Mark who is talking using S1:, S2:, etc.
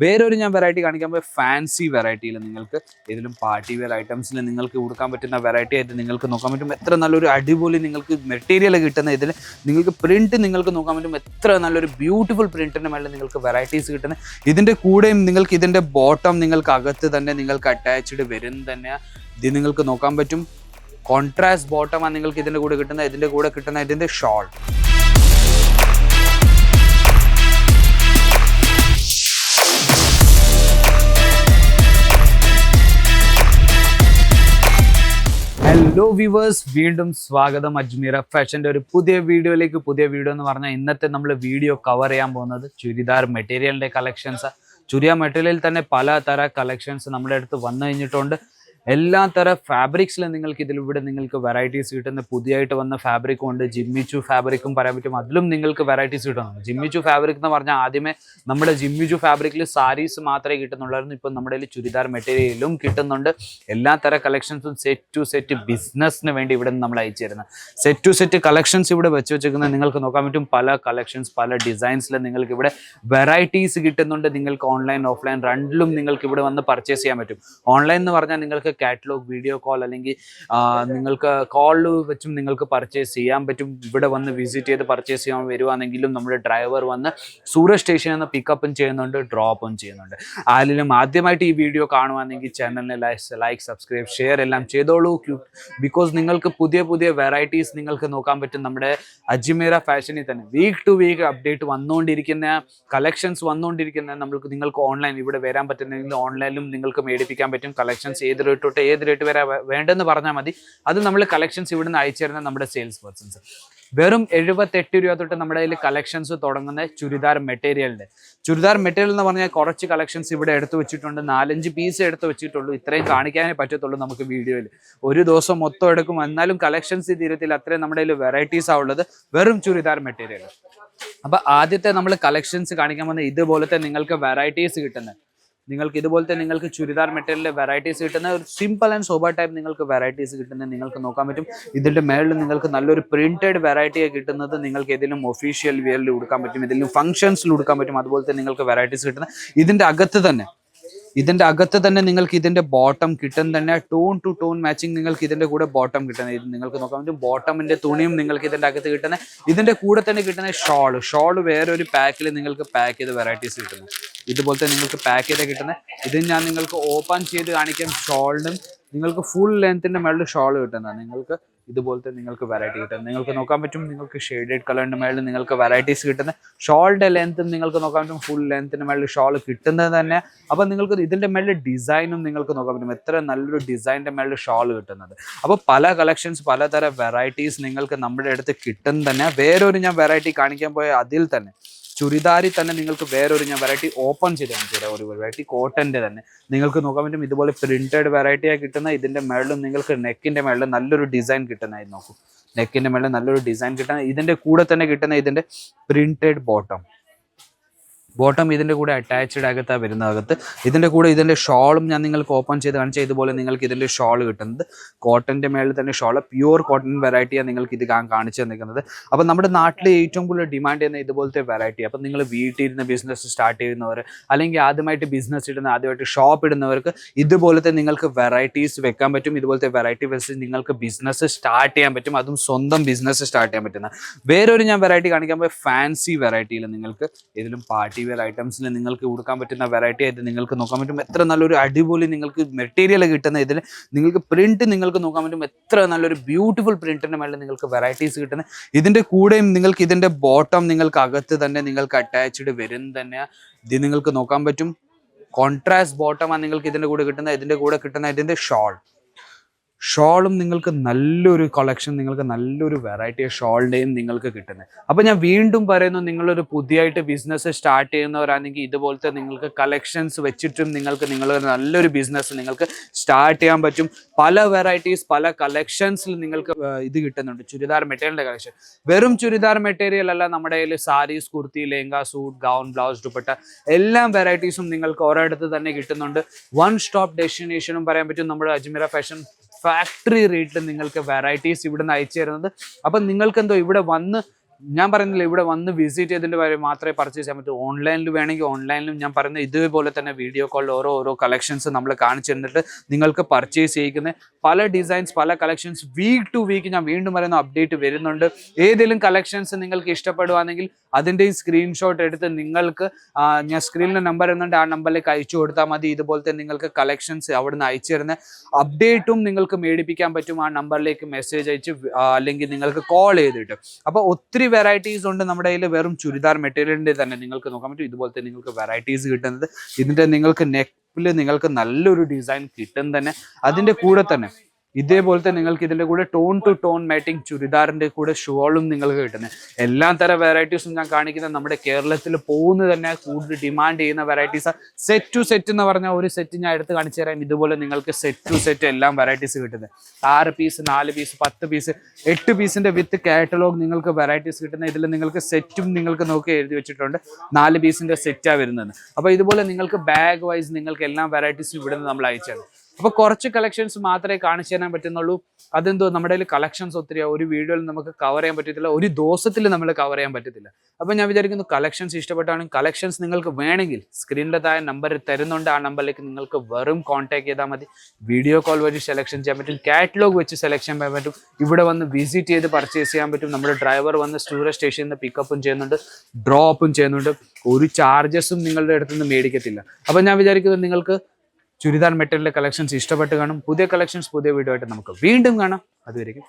S1: വേറൊരു ഞാൻ വെറൈറ്റി കാണിക്കാൻ പോയ ഫാൻസി വെറൈറ്റിയിൽ നിങ്ങൾക്ക് ഏതെങ്കിലും പാർട്ടി വെയർ ഐറ്റംസിൽ നിങ്ങൾക്ക് കൊടുക്കാൻ പറ്റുന്ന വെറൈറ്റി ആയിട്ട് നിങ്ങൾക്ക് നോക്കാൻ പറ്റും. എത്ര നല്ലൊരു അടിപൊളി നിങ്ങൾക്ക് മെറ്റീരിയൽ കിട്ടുന്ന ഇതിൽ നിങ്ങൾക്ക് പ്രിന്റ് നിങ്ങൾക്ക് നോക്കാൻ പറ്റും. എത്ര നല്ലൊരു ബ്യൂട്ടിഫുൾ പ്രിന്റിന്റെ മേലെ നിങ്ങൾക്ക് വെറൈറ്റീസ് കിട്ടുന്നത് ഇതിന്റെ കൂടെയും നിങ്ങൾക്ക് ഇതിന്റെ ബോട്ടം നിങ്ങൾക്ക് അകത്ത് തന്നെ നിങ്ങൾക്ക് അറ്റാച്ച്ഡ് വരും തന്നെ ഇത് നിങ്ങൾക്ക് നോക്കാൻ പറ്റും. കോൺട്രാസ്റ്റ് ബോട്ടമാണ് നിങ്ങൾക്ക് ഇതിന്റെ കൂടെ കിട്ടുന്ന. ഇതിന്റെ കൂടെ കിട്ടുന്ന ഇതിന്റെ ഷോൾ ഹലോ വ്യൂവേഴ്സ് വീണ്ടും സ്വാഗതം അജ്മീറ ഫാഷന്റെ ഒരു പുതിയ വീഡിയോയിലേക്ക്. പുതിയ വീഡിയോ എന്ന് പറഞ്ഞാൽ ഇന്നത്തെ നമ്മൾ വീഡിയോ കവർ ചെയ്യാൻ പോകുന്നത് ചുരിദാർ മെറ്റീരിയലിന്റെ കളക്ഷൻസ് ചുരിയ മെറ്റീരിയലിൽ തന്നെ പല തര കളക്ഷൻസ് നമ്മുടെ അടുത്ത് വന്നു കഴിഞ്ഞിട്ടുണ്ട്. എല്ലാ തര ഫാബ്രിക്സിൽ നിങ്ങൾക്ക് ഇതിലൂടെ നിങ്ങൾക്ക് വെറൈറ്റീസ് കിട്ടുന്ന പുതിയതായിട്ട് വന്ന ഫാബ്രിക്കും ഉണ്ട്. ജിമ്മിച്ചു ഫാബ്രിക്കും പറയാൻ പറ്റും. അതിലും നിങ്ങൾക്ക് വെറൈറ്റീസ് കിട്ടുന്നുണ്ട് ജിമ്മിച്ചു ഫാബ്രിക് എന്ന് പറഞ്ഞാൽ ആദ്യമേ നമ്മുടെ ജിമ്മിച്ചു ഫാബ്രിക്കിൽ സാരീസ് മാത്രമേ കിട്ടുന്നുള്ളായിരുന്നു. ഇപ്പം നമ്മുടെ ചുരിദാർ മെറ്റീരിയലും കിട്ടുന്നുണ്ട്. എല്ലാ തര കളക്ഷൻസും സെറ്റ് ടു സെറ്റ് ബിസിനസ്സിന് വേണ്ടി ഇവിടെ നിന്ന് നമ്മൾ അയച്ചു തരുന്നത്. സെറ്റ് ടു സെറ്റ് കളക്ഷൻസ് ഇവിടെ വെച്ച് വെച്ചിരിക്കുന്നത് നിങ്ങൾക്ക് നോക്കാൻ പറ്റും. പല കളക്ഷൻസ് പല ഡിസൈൻസിൽ നിങ്ങൾക്ക് ഇവിടെ വെറൈറ്റീസ് കിട്ടുന്നുണ്ട്. നിങ്ങൾക്ക് ഓൺലൈൻ ഓഫ്ലൈൻ രണ്ടിലും നിങ്ങൾക്ക് ഇവിടെ വന്ന് പർച്ചേസ് ചെയ്യാൻ പറ്റും. ഓൺലൈൻ എന്ന് പറഞ്ഞാൽ നിങ്ങൾക്ക് കാറ്റലോഗ് വീഡിയോ കോൾ അല്ലെങ്കിൽ നിങ്ങൾക്ക് കോളിൽ വെച്ചും നിങ്ങൾക്ക് പർച്ചേസ് ചെയ്യാൻ പറ്റും. ഇവിടെ വന്ന് വിസിറ്റ് ചെയ്ത് പർച്ചേസ് ചെയ്യാൻ വരുവാണെങ്കിലും നമ്മുടെ ഡ്രൈവർ വന്ന് സൂരജ് സ്റ്റേഷനിൽ നിന്ന് പിക്കപ്പും ചെയ്യുന്നുണ്ട് ഡ്രോപ്പും ചെയ്യുന്നുണ്ട്. ആരെങ്കിലും ആദ്യമായിട്ട് ഈ വീഡിയോ കാണുവാണെങ്കിൽ ചാനലിനെ ലൈക്ക് സബ്സ്ക്രൈബ് ഷെയർ എല്ലാം ചെയ്തോളൂ. ബിക്കോസ് നിങ്ങൾക്ക് പുതിയ പുതിയ വെറൈറ്റീസ് നിങ്ങൾക്ക് നോക്കാൻ പറ്റും. നമ്മുടെ അജ്മീറ ഫാഷനിൽ തന്നെ. വീക്ക് ടു വീക്ക് അപ്ഡേറ്റ് വന്നുകൊണ്ടിരിക്കുന്ന കളക്ഷൻസ് വന്നുകൊണ്ടിരിക്കുന്ന നമ്മൾക്ക് നിങ്ങൾക്ക് ഓൺലൈൻ ഇവിടെ വരാൻ പറ്റുന്നെങ്കിൽ ഓൺലൈനിലും നിങ്ങൾക്ക് മേടിപ്പിക്കാൻ പറ്റും. കളക്ഷൻസ് ഏത് റേറ്റ് തൊട്ട് ഏത് റേറ്റ് വരെ വേണ്ടെന്ന് പറഞ്ഞാൽ മതി. അത് നമ്മൾ കളക്ഷൻസ് ഇവിടുന്ന് അയച്ചു തരുന്ന നമ്മുടെ സെയിൽസ് പേഴ്സൺസ് വെറും എഴുപത്തെട്ട് രൂപ തൊട്ട് നമ്മുടെ കയ്യിൽ കളക്ഷൻസ് തുടങ്ങുന്ന ചുരിദാർ മെറ്റീരിയലിന്റെ ചുരിദാർ മെറ്റീരിയൽ എന്ന് പറഞ്ഞാൽ കുറച്ച് കളക്ഷൻസ് ഇവിടെ എടുത്തു വെച്ചിട്ടുണ്ട്. നാലഞ്ച് പീസ് എടുത്തു വെച്ചിട്ടുള്ളൂ. ഇത്രയും കാണിക്കാനേ പറ്റത്തുള്ളൂ നമുക്ക് വീഡിയോയിൽ ഒരു ദിവസം മൊത്തം എടുക്കും. എന്നാലും കളക്ഷൻസ് തീരത്തിൽ അത്രയും നമ്മുടെ കയ്യിൽ വെറൈറ്റീസ് ആവുള്ളത് വെറും ചുരിദാർ മെറ്റീരിയൽ അപ്പൊ ആദ്യത്തെ നമ്മൾ കളക്ഷൻസ് കാണിക്കാൻ വന്ന ഇതുപോലത്തെ നിങ്ങൾക്ക് വെറൈറ്റീസ് കിട്ടുന്നത്. നിങ്ങൾക്ക് ഇതുപോലത്തെ നിങ്ങൾക്ക് ചുരിദാർ മെറ്റീരിയലിലെ വെറൈറ്റീസ് കിട്ടുന്ന ഒരു സിമ്പിൾ ആൻഡ് സോബർ ടൈപ്പ് നിങ്ങൾക്ക് വെറൈറ്റീസ് കിട്ടുന്നത് നിങ്ങൾക്ക് നോക്കാൻ പറ്റും. ഇതിന്റെ മേളിൽ നിങ്ങൾക്ക് നല്ലൊരു പ്രിന്റഡ് വെറൈറ്റി കിട്ടുന്നത് നിങ്ങൾക്ക് ഏതെങ്കിലും ഒഫീഷ്യൽ വിയറിൽ കൊടുക്കാൻ പറ്റും ഏതെങ്കിലും ഫംഗ്ഷൻസിൽ കൊടുക്കാൻ പറ്റും അതുപോലെ തന്നെ നിങ്ങൾക്ക് വെറൈറ്റീസ് കിട്ടുന്ന ഇതിന്റെ അകത്ത് തന്നെ ഇതിന്റെ അകത്ത് തന്നെ നിങ്ങൾക്ക് ഇതിന്റെ ബോട്ടം കിട്ടും തന്നെ ടോൺ ടു ടോൺ മാച്ചിങ് നിങ്ങൾക്ക് ഇതിന്റെ കൂടെ ബോട്ടം കിട്ടുന്നത് ഇത് നിങ്ങൾക്ക് നോക്കാൻ പറ്റും ബോട്ടമിന്റെ തുണിയും നിങ്ങൾക്ക് ഇതിന്റെ അകത്ത് കിട്ടുന്ന ഇതിന്റെ കൂടെ തന്നെ കിട്ടുന്ന ഷോൾ ഷോൾ വേറെ ഒരു പാക്കിൽ നിങ്ങൾക്ക് പാക്ക് ചെയ്ത് വെറൈറ്റീസ് കിട്ടുന്നു. ഇതുപോലത്തെ നിങ്ങൾക്ക് പാക്ക് ചെയ്ത് കിട്ടുന്ന ഇത് ഞാൻ നിങ്ങൾക്ക് ഓപ്പൺ ചെയ്ത് കാണിക്കാം ഷോളിനും നിങ്ങൾക്ക് ഫുൾ ലെങ്ത്തിന്റെ മേളിൽ ഷോൾ കിട്ടുന്നതാണ് നിങ്ങൾക്ക് ഇതുപോലത്തെ നിങ്ങൾക്ക് വെറൈറ്റി കിട്ടും. നിങ്ങൾക്ക് നോക്കാൻ പറ്റും നിങ്ങൾക്ക് ഷെയ്ഡഡ് കളറിന്റെ മേളിൽ നിങ്ങൾക്ക് വെറൈറ്റീസ് കിട്ടുന്ന ഷോളിന്റെ ലെങ്ത്തും നിങ്ങൾക്ക് നോക്കാൻ പറ്റും ഫുൾ ലെങ്ത്തിന്റെ മേളിൽ ഷോൾ കിട്ടുന്നത് തന്നെ. അപ്പൊ നിങ്ങൾക്ക് ഇതിന്റെ മേളിൽ ഡിസൈനും നിങ്ങൾക്ക് നോക്കാൻ പറ്റും. എത്ര നല്ലൊരു ഡിസൈനിന്റെ മേളിൽ ഷോൾ കിട്ടുന്നത്. അപ്പോൾ പല കളക്ഷൻസ് പലതരം വെറൈറ്റീസ് നിങ്ങൾക്ക് നമ്മുടെ അടുത്ത് കിട്ടും തന്നെ. വേറൊരു ഞാൻ വെറൈറ്റി കാണിക്കാൻ പോയ അതിൽ തന്നെ. ചുരിദാരി തന്നെ നിങ്ങൾക്ക് വേറൊരു ഞാൻ വെറൈറ്റി ഓപ്പൺ ചെയ്ത് കാണിച്ചു തരാം ഒരു വെറൈറ്റി കോട്ടന്റെ തന്നെ. നിങ്ങൾക്ക് നോക്കാൻ പറ്റും ഇതുപോലെ പ്രിന്റഡ് വെറൈറ്റി ആയി കിട്ടുന്ന ഇതിന്റെ മേളിലും നിങ്ങൾക്ക് നെക്കിന്റെ മേളിലും നല്ലൊരു ഡിസൈൻ കിട്ടുന്നതായി നോക്കൂ. നെക്കിന്റെ മേളിൽ നല്ലൊരു ഡിസൈൻ കിട്ടുന്ന ഇതിന്റെ കൂടെ തന്നെ കിട്ടുന്ന ഇതിന്റെ പ്രിന്റഡ് ബോട്ടം ബോട്ടം ഇതിന്റെ കൂടെ അറ്റാച്ച്ഡ് ആകത്താണ് വരുന്ന അകത്ത് ഇതിന്റെ കൂടെ ഇതിന്റെ ഷോളും ഞാൻ നിങ്ങൾക്ക് ഓപ്പൺ ചെയ്ത് കാണിച്ച ഇതുപോലെ നിങ്ങൾക്ക് ഇതിന്റെ ഷോൾ കിട്ടുന്നത്. കോട്ടന്റെ മേളിൽ തന്നെ ഷോൾ പ്യൂർ കോട്ടൺ വെറൈറ്റിയാണ് നിങ്ങൾക്ക് ഇത് കാണിച്ചു തന്നിരിക്കുന്നത്. അപ്പം നമ്മുടെ നാട്ടിൽ ഏറ്റവും കൂടുതൽ ഡിമാൻഡ് ചെയ്യുന്ന ഇതുപോലത്തെ വെറൈറ്റി അപ്പം നിങ്ങൾ വീട്ടിലിരുന്ന് ബിസിനസ് സ്റ്റാർട്ട് ചെയ്യുന്നവർ അല്ലെങ്കിൽ ആദ്യമായിട്ട് ബിസിനസ് ഇടുന്ന ആദ്യമായിട്ട് ഷോപ്പ് ഇടുന്നവർക്ക് ഇതുപോലത്തെ നിങ്ങൾക്ക് വെറൈറ്റീസ് വെക്കാൻ പറ്റും. ഇതുപോലത്തെ വെറൈറ്റി വെച്ച് നിങ്ങൾക്ക് ബിസിനസ് സ്റ്റാർട്ട് ചെയ്യാൻ പറ്റും. അതും സ്വന്തം ബിസിനസ് സ്റ്റാർട്ട് ചെയ്യാൻ പറ്റുന്ന. വേറൊരു ഞാൻ വെറൈറ്റി കാണിക്കാൻ പോയി ഫാൻസി വെറൈറ്റിയിൽ നിങ്ങൾക്ക് ഇതിലും പാർട്ടി വെയർ ഐറ്റംസിൽ നിങ്ങൾക്ക് കൊടുക്കാൻ പറ്റുന്ന വെറൈറ്റി ആയിട്ട് നിങ്ങൾക്ക് നോക്കാൻ പറ്റും. എത്ര നല്ലൊരു അടിപൊളി നിങ്ങൾക്ക് മെറ്റീരിയൽ കിട്ടുന്ന ഇതിൽ നിങ്ങൾക്ക് പ്രിന്റ് നിങ്ങൾക്ക് നോക്കാൻ പറ്റും. എത്ര നല്ലൊരു ബ്യൂട്ടിഫുൾ പ്രിന്റിന്റെ മേളിൽ നിങ്ങൾക്ക് വെറൈറ്റീസ് കിട്ടുന്ന ഇതിന്റെ കൂടെയും നിങ്ങൾക്ക് ഇതിന്റെ ബോട്ടം നിങ്ങൾക്ക് അകത്ത് തന്നെ നിങ്ങൾക്ക് അറ്റാച്ച്ഡ് വരും തന്നെ. ഇത് നിങ്ങൾക്ക് നോക്കാൻ പറ്റും. കോൺട്രാസ്റ്റ് ബോട്ടമാണ് നിങ്ങൾക്ക് ഇതിന്റെ കൂടെ കിട്ടുന്ന ഇതിന്റെ കൂടെ കിട്ടുന്ന ഇതിന്റെ ഷോൾ ഷോളും നിങ്ങൾക്ക് നല്ലൊരു കളക്ഷൻ നിങ്ങൾക്ക് നല്ലൊരു വെറൈറ്റി ഷോളിന്റെയും നിങ്ങൾക്ക് കിട്ടുന്നത് അപ്പോൾ ഞാൻ വീണ്ടും പറയുന്നു നിങ്ങളൊരു പുതിയതായിട്ട് ബിസിനസ് സ്റ്റാർട്ട് ചെയ്യുന്നവരാണെങ്കിൽ ഇതുപോലത്തെ നിങ്ങൾക്ക് കളക്ഷൻസ് വെച്ചിട്ടും നിങ്ങൾക്ക് നിങ്ങളൊരു നല്ലൊരു ബിസിനസ് നിങ്ങൾക്ക് സ്റ്റാർട്ട് ചെയ്യാൻ പറ്റും. പല വെറൈറ്റീസ് പല കളക്ഷൻസിൽ നിങ്ങൾക്ക് ഇത് കിട്ടുന്നുണ്ട്. ചുരിദാർ മെറ്റീരിയലിന്റെ കളക്ഷൻ വെറും ചുരിദാർ മെറ്റീരിയൽ അല്ല നമ്മുടെ കയ്യിൽ sarees kurti lehenga suit gown blouse dupatta എല്ലാം വെറൈറ്റീസും നിങ്ങൾക്ക് ഒരിടത്ത് തന്നെ കിട്ടുന്നുണ്ട്. വൺ സ്റ്റോപ്പ് ഡെസ്റ്റിനേഷനും പറയാൻ പറ്റും. നമ്മുടെ അജ്മീര ഫാഷൻ ഫാക്ടറി റേറ്റിൽ നിങ്ങൾക്ക് വെറൈറ്റീസ് ഇവിടെ നിന്ന് അയച്ചു തരുന്നത്. അപ്പം നിങ്ങൾക്ക് എന്തോ ഇവിടെ വന്ന് ഞാൻ പറയുന്നില്ല ഇവിടെ വന്ന് വിസിറ്റ് ചെയ്തതിന്റെ കാര്യം മാത്രമേ പർച്ചേസ് ചെയ്യാൻ പറ്റൂ. ഓൺലൈനിൽ വേണമെങ്കിൽ ഓൺലൈനിലും ഞാൻ പറയുന്നത് ഇതുപോലെ തന്നെ വീഡിയോ കോളിൽ ഓരോ ഓരോ കളക്ഷൻസ് നമ്മൾ കാണിച്ചു തന്നിട്ട് നിങ്ങൾക്ക് പർച്ചേസ് ചെയ്യിക്കുന്ന പല ഡിസൈൻസ് പല കളക്ഷൻസ് വീക്ക് ടു വീക്ക് ഞാൻ വീണ്ടും പറയുന്ന അപ്ഡേറ്റ് വരുന്നുണ്ട്. ഏതെങ്കിലും കളക്ഷൻസ് നിങ്ങൾക്ക് ഇഷ്ടപ്പെടുവാണെങ്കിൽ അതിന്റെയും സ്ക്രീൻഷോട്ട് എടുത്ത് നിങ്ങൾക്ക് ഞാൻ സ്ക്രീനിലെ നമ്പർ എന്നുണ്ട് ആ നമ്പറിലേക്ക് അയച്ചു കൊടുത്താൽ മതി. ഇതുപോലത്തെ നിങ്ങൾക്ക് കളക്ഷൻസ് അവിടുന്ന് അയച്ചു തരുന്ന അപ്ഡേറ്റും നിങ്ങൾക്ക് മേടിപ്പിക്കാൻ പറ്റും. ആ നമ്പറിലേക്ക് മെസ്സേജ് അയച്ച് അല്ലെങ്കിൽ നിങ്ങൾക്ക് കോൾ ചെയ്തിട്ട് അപ്പോൾ ഒത്തിരി വെറൈറ്റീസ് ഉണ്ട് നമ്മുടെ കയ്യിൽ വെറും ചുരിദാർ മെറ്റീരിയലിന്റെ തന്നെ നിങ്ങൾക്ക് നോക്കാൻ പറ്റും. ഇതുപോലത്തെ നിങ്ങൾക്ക് വെറൈറ്റീസ് കിട്ടുന്നത്. ഇതിന്റെ നിങ്ങൾക്ക് നെക്കിൽ നിങ്ങൾക്ക് നല്ലൊരു ഡിസൈൻ കിട്ടും തന്നെ. അതിന്റെ കൂടെ തന്നെ ഇതേപോലത്തെ നിങ്ങൾക്ക് ഇതിന്റെ കൂടെ ടോൺ ടു ടോൺ മാറ്റിംഗ് ചുരിദാറിന്റെ കൂടെ ഷോളും നിങ്ങൾക്ക് കിട്ടുന്നത് എല്ലാ തരം വെറൈറ്റീസും ഞാൻ കാണിക്കുന്നത് നമ്മുടെ കേരളത്തിൽ പോകുന്നത് തന്നെ കൂടുതൽ ഡിമാൻഡ് ചെയ്യുന്ന വെറൈറ്റീസ് സെറ്റ് ടു സെറ്റ് എന്ന് പറഞ്ഞാൽ ഒരു സെറ്റ് ഞാൻ എടുത്ത് കാണിച്ചു തരാം. ഇതുപോലെ നിങ്ങൾക്ക് സെറ്റ് ടു സെറ്റ് എല്ലാം വെറൈറ്റീസ് കിട്ടുന്നത് ആറ് പീസ് നാല് പീസ് പത്ത് പീസ് എട്ട് പീസിന്റെ വിത്ത് കാറ്റലോഗ് നിങ്ങൾക്ക് വെറൈറ്റീസ് കിട്ടുന്ന. ഇതിൽ നിങ്ങൾക്ക് സെറ്റും നിങ്ങൾക്ക് നോക്കി എഴുതി വെച്ചിട്ടുണ്ട്. നാല് പീസിന്റെ സെറ്റാണ് വരുന്നത്. അപ്പോൾ ഇതുപോലെ നിങ്ങൾക്ക് ബാഗ് വൈസ് നിങ്ങൾക്ക് എല്ലാ വെറൈറ്റീസും ഇവിടെ നിന്ന് നമ്മൾ അയച്ചാണ് അപ്പോൾ കുറച്ച് കളക്ഷൻസ് മാത്രമേ കാണിച്ചു തരാൻ പറ്റുന്നുള്ളൂ. അതെന്തോ നമ്മുടെ കയ്യിൽ കളക്ഷൻസ് ഒത്തിരി ഒരു വീഡിയോയിൽ നമുക്ക് കവർ ചെയ്യാൻ പറ്റത്തില്ല ഒരു ദിവസത്തിൽ നമ്മൾ കവർ ചെയ്യാൻ പറ്റത്തില്ല. അപ്പൊ ഞാൻ വിചാരിക്കുന്നു കളക്ഷൻസ് ഇഷ്ടപ്പെട്ടാണെങ്കിൽ കളക്ഷൻസ് നിങ്ങൾക്ക് വേണമെങ്കിൽ സ്ക്രീനിലെ താഴെ നമ്പർ തരുന്നുണ്ട് ആ നമ്പറിലേക്ക് നിങ്ങൾക്ക് വെറും കോൺടാക്ട് ചെയ്താൽ മതി. വീഡിയോ കോൾ വഴി സെലക്ഷൻ ചെയ്യാൻ പറ്റും കാറ്റലോഗ് വെച്ച് സെലക്ഷൻ ചെയ്യാൻ പറ്റും. ഇവിടെ വന്ന് വിസിറ്റ് ചെയ്ത് പർച്ചേസ് ചെയ്യാൻ പറ്റും. നമ്മുടെ ഡ്രൈവർ വന്ന് സ്റ്റൂറേജ് സ്റ്റേഷനിൽ നിന്ന് പിക്കപ്പും ചെയ്യുന്നുണ്ട് ഡ്രോപ്പും ചെയ്യുന്നുണ്ട്. ഒരു ചാർജസും നിങ്ങളുടെ അടുത്ത് നിന്ന് മേടിക്കത്തില്ല. അപ്പോൾ ഞാൻ വിചാരിക്കുന്നത് നിങ്ങൾക്ക് ചുരിദാർ മെറ്റീരിയൽ കളക്ഷൻസ് ഇഷ്ടപ്പെട്ട് കാണും. പുതിയ കളക്ഷൻസ് പുതിയ വീഡിയോ ആയിട്ട് നമുക്ക് വീണ്ടും കാണാം. അതുവരെയും